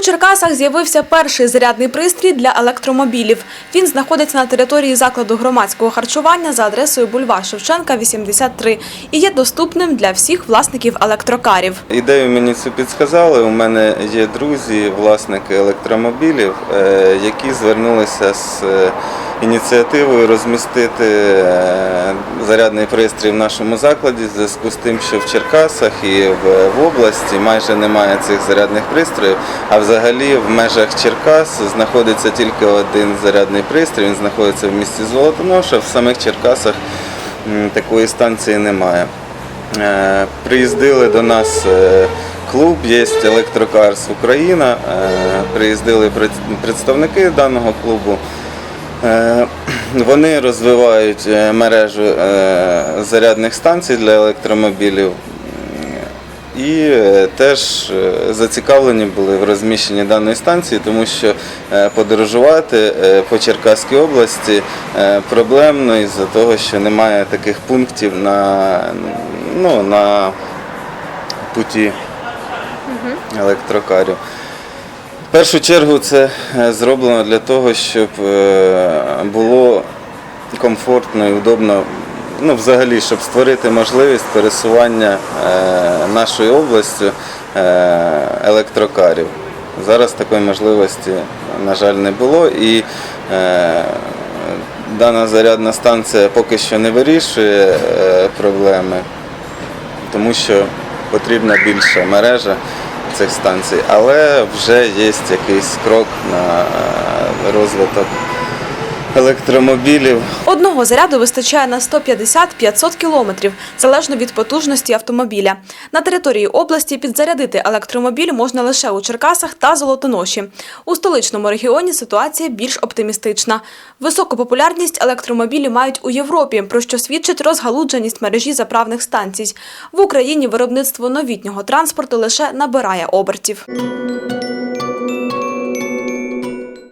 Черкасах з'явився перший зарядний пристрій для електромобілів. Він знаходиться на території закладу громадського харчування за адресою бульвар Шевченка, 83 і є доступним для всіх власників електрокарів. Ідею мені цю підсказали. У мене є друзі, власники електромобілів, е, які звернулися з е, ініціативою розмістити е, зарядний пристрій в нашому закладі в зв'язку з тим, що в Черкасах і в, області майже немає цих зарядних пристроїв. А взагалі в межах Черкас знаходиться тільки один зарядний пристрій. Він знаходиться в місті Золотоноша. В самих Черкасах такої станції немає. Е, Приїздили до нас е, клуб, є Електрокарс Україна. Приїздили представники даного клубу. Вони розвивають е, мережу е, зарядних станцій для електромобілів. І е, теж зацікавлені були в розміщенні даної станції, тому що подорожувати по Черкаській області проблемно із-за того, що немає таких пунктів на, ну, на путі електрокарів. В першу чергу це е, зроблено для того, щоб е, було комфортно і удобно, ну, взагалі, щоб створити можливість пересування е, нашою областю електрокарів. Зараз такої можливості, на жаль, не було. І дана зарядна станція поки що не вирішує проблеми тому що потрібна більша мережа цих станцій, але вже є якийсь крок на е, розвиток електромобілів. Одного заряду вистачає на 150-500 кілометрів, залежно від потужності автомобіля. На території області підзарядити електромобіль можна лише у Черкасах та Золотоноші. У столичному регіоні ситуація більш оптимістична. Високу популярність електромобілі мають у Європі, про що свідчить розгалудженість мережі заправних станцій. В Україні виробництво новітнього транспорту лише набирає обертів.